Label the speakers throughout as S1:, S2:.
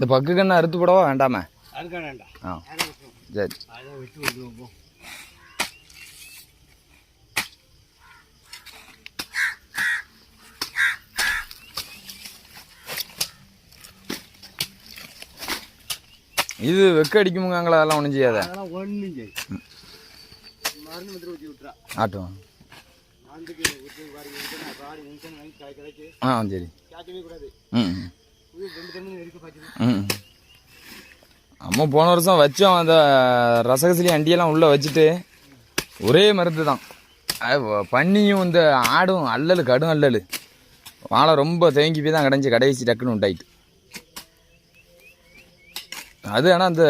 S1: இந்த பக்கு கண்ணை அறுத்து போடவா? வேண்டாமே? ஆ. சரி. இது வெக்க அடிக்குமுங்களா அதெல்லாம் ஒன்றும் செய்யாத.
S2: ஒன்றும் செய்யும் மருந்து மட்டும் ஊற்றி விட்டுறா.
S1: ஆட்டும். ஆ சரி.
S2: கூடாது.
S1: ம். அம்மா போன வருஷம் வச்சோம். அந்த ரசகசிலி அண்டியெல்லாம் உள்ளே வச்சுட்டு ஒரே மருந்து தான். அது பன்னியும் இந்த ஆடும் அல்லல் கடும் அல்லல். வாழை ரொம்ப தேங்கி போய் தான் கடைஞ்சி கடைசி டக்குன்னு உண்டாயிட்டு. அது ஆனால் அந்த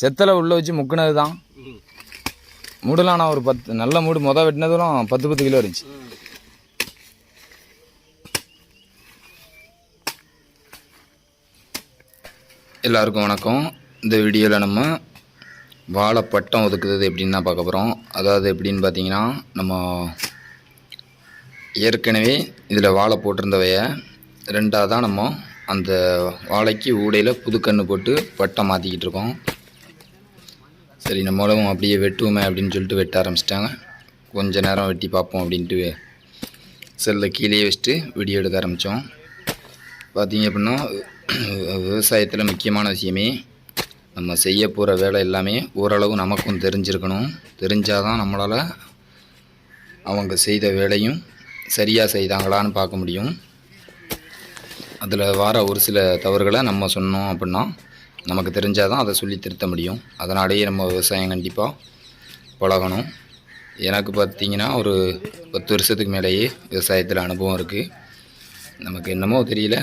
S1: செத்தலை உள்ளே வச்சு முக்குனது தான்.
S2: ம்
S1: மூடலாம் நான் ஒரு பத்து நல்ல மூடு. மொதல் வெட்டினதுலாம் பத்து பத்து கிலோ இருந்துச்சு
S2: ம்
S1: எல்லாருக்கும் வணக்கம். இந்த வீடியோவில் நம்ம வாழை பட்டம் ஒதுக்குறது எப்படின்னு தான் பார்க்க போகிறோம் அதாவது எப்படின்னு பார்த்தீங்கன்னா நம்ம ஏற்கனவே இதில் வாழை போட்டிருந்தவைய ரெண்டாக தான் நம்ம அந்த வாழைக்கு ஊடையில் புதுக்கன்று போட்டு பட்டம் மாற்றிக்கிட்டு இருக்கோம். சரி நம்மளும் அப்படியே வெட்டுவோமே அப்படின்னு சொல்லிட்டு வெட்ட ஆரம்பிச்சிட்டாங்க. கொஞ்சம் நேரம் வெட்டி பார்ப்போம் அப்படின்ட்டு செல்லை கீழே வச்சுட்டு வீடியோ எடுக்க ஆரம்பித்தோம் பார்த்தீங்க அப்படின்னா விவசாயத்தில் முக்கியமான விஷயமே நம்ம செய்ய போகிற வேலை எல்லாமே ஓரளவு நமக்கும் தெரிஞ்சிருக்கணும். தெரிஞ்சால் தான் நம்மளால் அவங்க செய்த வேலையும் சரியாக செய்தாங்களான்னு பார்க்க முடியும். அதில் வர ஒரு சில தவறுகளை நம்ம சொன்னோம் அப்படின்னா நமக்கு தெரிஞ்சால் தான் அதை சொல்லி திருத்த முடியும். அதனாலேயே நம்ம விவசாயம் கண்டிப்பாக பழகணும். எனக்கு பார்த்தீங்கன்னா ஒரு பத்து வருஷத்துக்கு மேலேயே விவசாயத்தில் அனுபவம் இருக்குது நமக்கு என்னமோ தெரியல.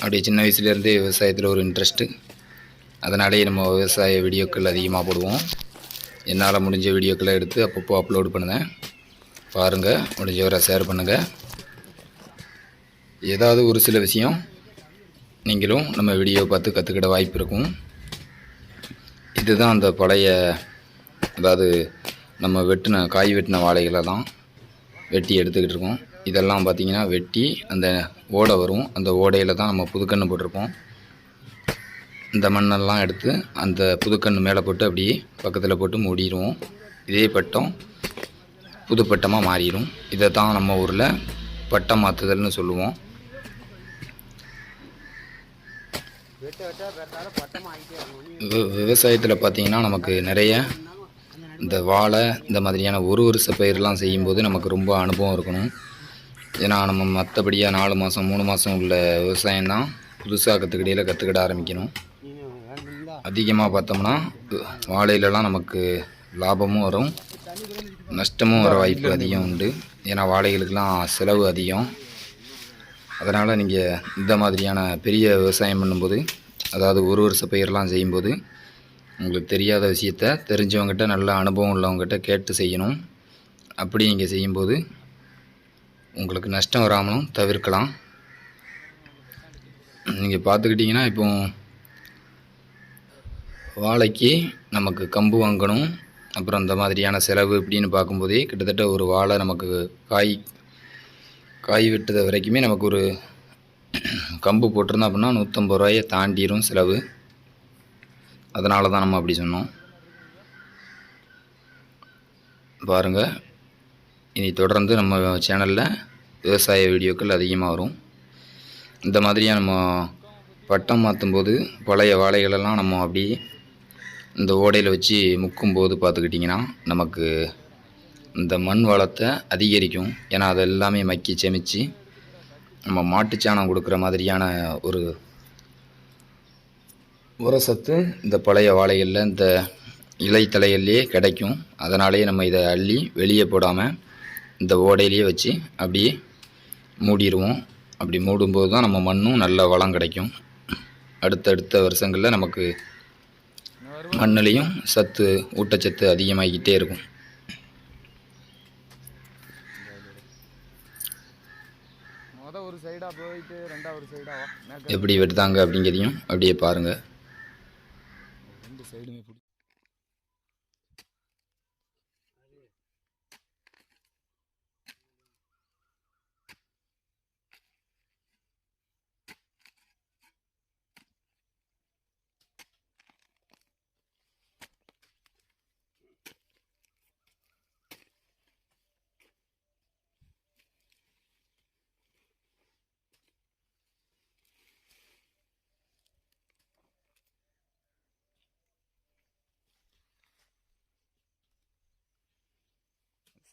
S1: அப்படியே சின்ன வயசுலேருந்தே விவசாயத்தில் ஒரு இன்ட்ரெஸ்ட்டு அதனாலேயே நம்ம விவசாய வீடியோக்கள் அதிகமாக போடுவோம். என்னால் முடிஞ்ச வீடியோக்களை எடுத்து அப்பப்போ அப்லோட் பண்ணுவேன். பாருங்கள் முடிஞ்சவரை ஷேர் பண்ணுங்கள் ஏதாவது ஒரு சில விஷயம் நீங்களும் நம்ம வீடியோவை பார்த்து கற்றுக்கிட வாய்ப்பு இருக்கும். இதுதான் அந்த பழைய அதாவது நம்ம வெட்டின காய் வெட்டின வாழைகளை தான் வெட்டி எடுத்துக்கிட்டு இருக்கோம். இதெல்லாம் பார்த்திங்கன்னா வெட்டி அந்த ஓடை வரும். அந்த ஓடையில் தான் நம்ம புதுக்கன்று போட்டிருப்போம். இந்த மண்ணெல்லாம் எடுத்து அந்த புதுக்கன்று மேலே போட்டு அப்படியே பக்கத்தில் போட்டு மூடிடுவோம். இதே பட்டம் புது பட்டமாக மாறிடும். இதை தான் நம்ம ஊரில் பட்டம் மாற்றுதல்னு சொல்லுவோம். விவசாயத்தில் பார்த்திங்கன்னா நமக்கு நிறைய இந்த வாழை இந்த மாதிரியான ஒரு வருஷ பயிரெலாம் செய்யும்போது நமக்கு ரொம்ப அனுபவம் இருக்கணும். ஏன்னா நம்ம மற்றபடியாக நாலு மாதம் மூணு மாதம் உள்ள விவசாயம் தான் புதுசாக கற்றுக்கிடையில் கற்றுக்கிட ஆரம்பிக்கணும். அதிகமாக பார்த்தோம்னா வாழையிலலாம் நமக்கு லாபமும் வரும். நஷ்டமும் வர வாய்ப்பு அதிகம் உண்டு. ஏன்னா வாழைகளுக்கெலாம் செலவு அதிகம். அதனால் நீங்கள் இந்த மாதிரியான பெரிய விவசாயம் பண்ணும்போது அதாவது ஒரு வருஷ பயிரெலாம் செய்யும்போது உங்களுக்கு தெரியாத விஷயத்த தெரிஞ்சவங்ககிட்ட நல்ல அனுபவம் உள்ளவங்ககிட்ட கேட்டு செய்யணும். அப்படி நீங்கள் செய்யும்போது உங்களுக்கு நஷ்டம் வராமலும் தவிர்க்கலாம். நீங்கள் பார்த்துக்கிட்டிங்கன்னா இப்போ வாழைக்கு நமக்கு கம்பு வாங்கணும். அப்புறம் அந்த மாதிரியான செலவு இப்படின்னு பார்க்கும்போதே கிட்டத்தட்ட ஒரு வாழை நமக்கு காய் காய் விட்டது வரைக்குமே நமக்கு ஒரு கம்பு போட்டிருந்தோம் அப்படின்னா நூற்றம்பது ரூபாயை தாண்டிரும் செலவு. அதனால தான் நம்ம அப்படி சொன்னோம். பாருங்கள் இனி தொடர்ந்து நம்ம சேனலில் விவசாய வீடியோக்கள் அதிகமாக வரும். இந்த மாதிரியாக நம்ம பட்டம் மாற்றும்போது பழைய வாழைகளெல்லாம் நம்ம அப்படியே இந்த ஓடையில் வச்சு முக்கும்போது பார்த்துக்கிட்டிங்கன்னா நமக்கு இந்த மண் வளத்தை அதிகரிக்கும். ஏன்னா அது எல்லாமே மக்கி செமிச்சு நம்ம மாட்டுச்சாணம் கொடுக்குற மாதிரியான ஒரு உரசத்து இந்த பழைய வாழைகளில் இந்த இலை தலைகள்லேயே கிடைக்கும். அதனாலேயே நம்ம இதை அள்ளி வெளியே போடாமல் இந்த ஓடையிலேயே வச்சு அப்படியே மூடிடுவோம். அப்படி மூடும்போது தான் நம்ம மண்ணும் நல்ல வளம் கிடைக்கும். அடுத்தடுத்த வருஷங்களில் நமக்கு மண்ணுலேயும் சத்து ஊட்டச்சத்து அதிகமாகிக்கிட்டே இருக்கும். எப்படி வெட்டுதாங்க அப்படிங்கிறதையும் அப்படியே பாருங்கள்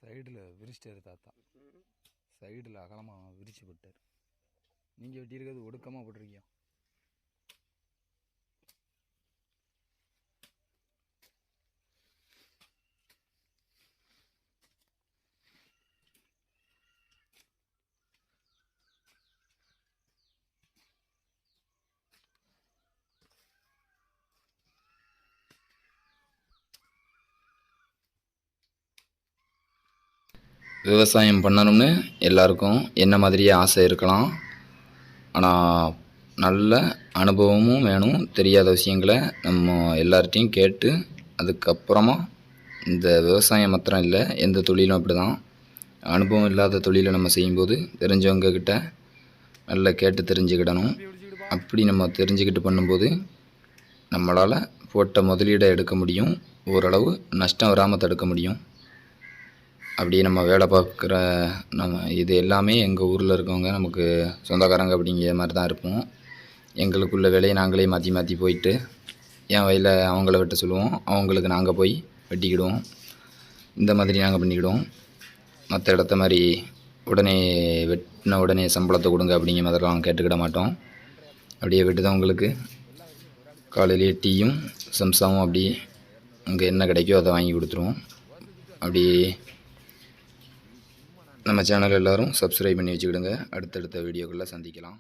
S3: சைடில் விரிச்சிட்டாரு தாத்தா. சைடில் அகலமாக விரிச்சு போட்டார். நீங்கள் வெட்டியிருக்கிறது ஒடுக்கமாக போட்டிருக்கீங்க
S1: விவசாயம் பண்ணணும்னு எல்லாருக்கும் என்ன மாதிரியே ஆசை இருக்கலாம். ஆனால் நல்ல அனுபவமும் வேணும். தெரியாத விஷயங்களை நம்ம எல்லார்ட்டையும் கேட்டு அதுக்கப்புறமா இந்த விவசாயம் மாத்திரம் இல்லை எந்த தொழிலும் அப்படி தான் அனுபவம் இல்லாத தொழிலை நம்ம செய்யும்போது தெரிஞ்சவங்கக்கிட்ட நல்லா கேட்டு தெரிஞ்சுக்கிடணும். அப்படி நம்ம தெரிஞ்சுக்கிட்டு பண்ணும்போது நம்மளால் போட்ட முதலீடை எடுக்க முடியும். ஓரளவு நஷ்டம் வராமல் தடுக்க முடியும். அப்படியே நம்ம வேலை பார்க்குற நம்ம இது எல்லாமே எங்கள் ஊரில் இருக்கவங்க நமக்கு சொந்தக்காரங்க அப்படிங்கிற மாதிரி தான் இருப்போம். எங்களுக்குள்ள வேலையை நாங்களே மாற்றி மாற்றி போயிட்டு என் வயலில் அவங்கள வெட்ட சொல்லுவோம். அவங்களுக்கு நாங்கள் போய் வெட்டிக்கிடுவோம். இந்த மாதிரி நாங்கள் பண்ணிக்கிடுவோம். மற்ற இடத்த மாதிரி உடனே வெட்டின உடனே சம்பளத்தை கொடுங்க அப்படிங்கிற மாதிரிலாம் கேட்டுக்கிட மாட்டோம். அப்படியே வெட்டுதவங்களுக்கு காலையிலேயே டீயும் சம்சாவும் அப்படி அங்கே என்ன கிடைக்கோ அதை வாங்கி கொடுத்துருவோம். அப்படி நம்ம சேனல் எல்லோரும் சப்ஸ்கிரைப் பண்ணி வச்சுக்கிடுங்க. அடுத்தடுத்த வீடியோக்குள்ளே சந்திக்கலாம்.